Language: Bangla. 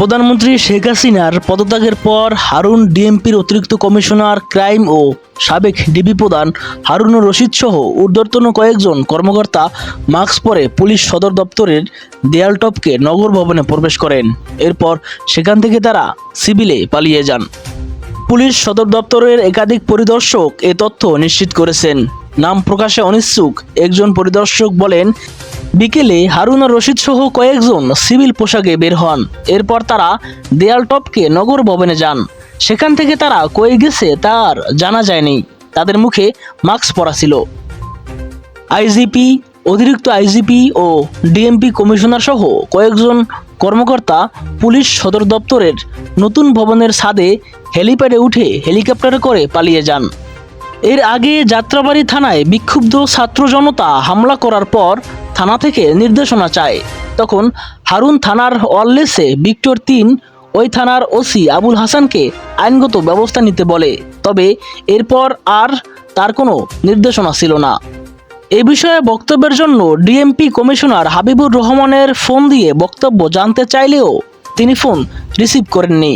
প্রধানমন্ত্রী শেখ হাসিনার পদত্যাগের পর হারুন ডিএমপির অতিরিক্ত কমিশনার ক্রাইম ও সাবেক ডিবি প্রধান হারুনুর রশিদ সহ ঊর্ধ্বতন কয়েকজন কর্মকর্তা মাস্ক পরে পুলিশ সদর দপ্তরের দেয়াল টপকে নগর ভবনে প্রবেশ করেন। এরপর সেখান থেকে তারা সিভিলে পালিয়ে যান। পুলিশ সদর দপ্তরের একাধিক পরিদর্শক এ তথ্য নিশ্চিত করেছেন। নাম প্রকাশে অনিচ্ছুক, একজন পরিদর্শক বলেন বিকেলে হারুন রশিদ সহ কয়েকজন সিভিল পোশাকে বের হন। এরপর তারা দেয়াল টপকে নগর ভবনে যান। সেখান থেকে তারা কয়ে গেছে তার জানা যায়নি। তাদের মুখে মাস্ক পরা ছিল। আইজিপি, অতিরিক্ত আইজিপি ও ডিএমপি কমিশনার সহ কয়েকজন কর্মকর্তা পুলিশ সদর দপ্তরের নতুন ভবনের ছাদে হেলিপ্যাডে উঠে হেলিকপ্টারে করে পালিয়ে যান। এর আগে যাত্রাবাড়ি থানায় বিক্ষুব্ধ ছাত্র জনতা হামলা করার পর থানা থেকে নির্দেশনা চায়। তখন হারুন থানার ওয়ারলেসে ভিক্টর তিন ওই থানার ওসি আবুল হাসানকে আইনগত ব্যবস্থা নিতে বলে। তবে এরপর আর তার কোনো নির্দেশনা ছিল না। এ বিষয়ে বক্তব্যের জন্য ডিএমপি কমিশনার হাবিবুর রহমানের ফোন দিয়ে বক্তব্য জানতে চাইলেও তিনি ফোন রিসিভ করেননি।